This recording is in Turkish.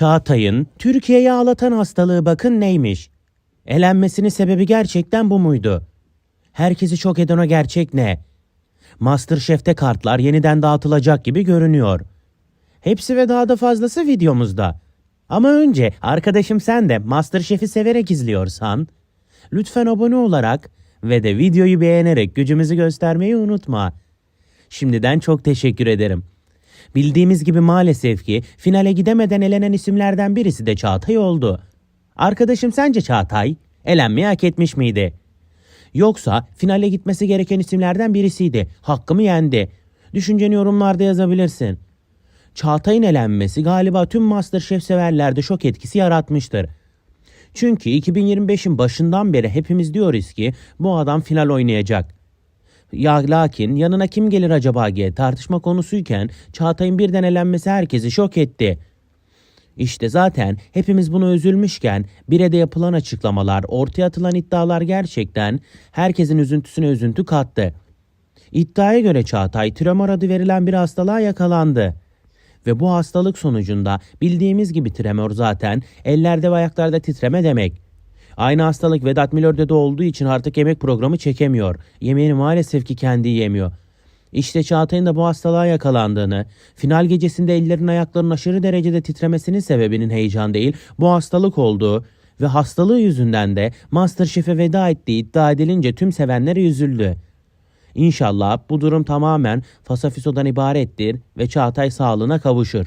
Çağatay'ın Türkiye'yi ağlatan hastalığı bakın neymiş. Elenmesinin sebebi gerçekten bu muydu? Herkesi çok eden o gerçek ne? Masterchef'te kartlar yeniden dağıtılacak gibi görünüyor. Hepsi ve daha da fazlası videomuzda. Ama önce arkadaşım sen de Masterchef'i severek izliyorsan lütfen abone olarak ve de videoyu beğenerek gücümüzü göstermeyi unutma. Şimdiden çok teşekkür ederim. Bildiğimiz gibi maalesef ki finale gidemeden elenen isimlerden birisi de Çağatay oldu. Arkadaşım sence Çağatay elenmeyi hak etmiş miydi? Yoksa finale gitmesi gereken isimlerden birisiydi. Hakkımı yendi. Düşünceni yorumlarda yazabilirsin. Çağatay'ın elenmesi galiba tüm Masterchef severlerde şok etkisi yaratmıştır. Çünkü 2025'in başından beri hepimiz diyoruz ki bu adam final oynayacak. Ya lakin yanına kim gelir acaba diye tartışma konusuyken Çağatay'ın birden elenmesi herkesi şok etti. İşte zaten hepimiz buna üzülmüşken bire de yapılan açıklamalar, ortaya atılan iddialar gerçekten herkesin üzüntüsüne üzüntü kattı. İddiaya göre Çağatay tremor adı verilen bir hastalığa yakalandı. Ve bu hastalık sonucunda bildiğimiz gibi tremor zaten ellerde ve ayaklarda titreme demek. Aynı hastalık Vedat Milor'da da olduğu için artık yemek programı çekemiyor. Yemeğini maalesef ki kendi yemiyor. İşte Çağatay'ın da bu hastalığa yakalandığını, final gecesinde ellerin ayaklarının aşırı derecede titremesinin sebebinin heyecan değil, bu hastalık olduğu ve hastalığı yüzünden de Masterchef'e veda ettiği iddia edilince tüm sevenler üzüldü. İnşallah bu durum tamamen fasafisodan ibarettir ve Çağatay sağlığına kavuşur.